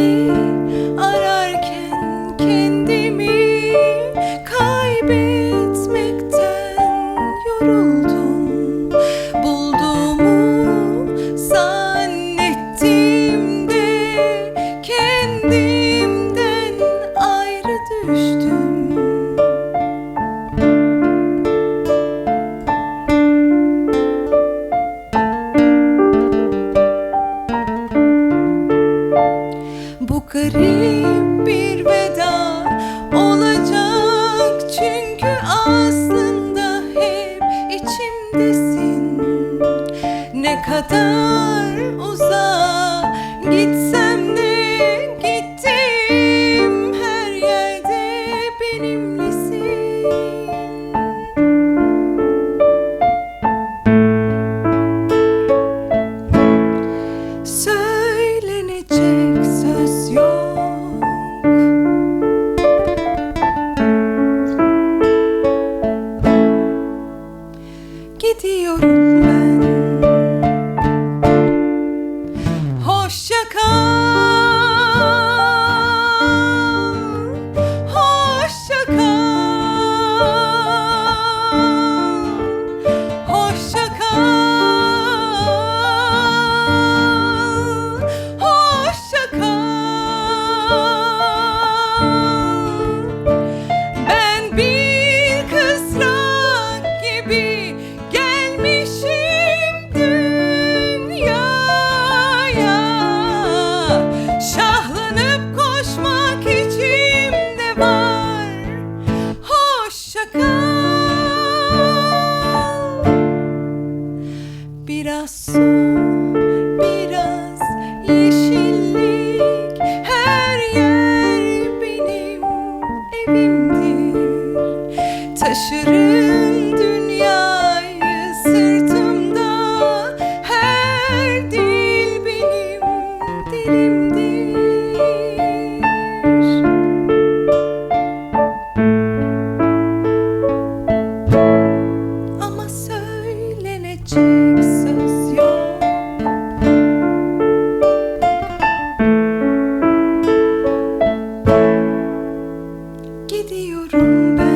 seni ararken kendimi kaybetmekten yoruldum. garip bir veda olacak. Çünkü aslında hep içimdesin. Ne kadar uzağa gitsem de gittiğim her yerde benimle. Taşırım dünyayı sırtımda. Her dil benim dilimdir. Ama söylenecek söz yok. Gidiyorum ben.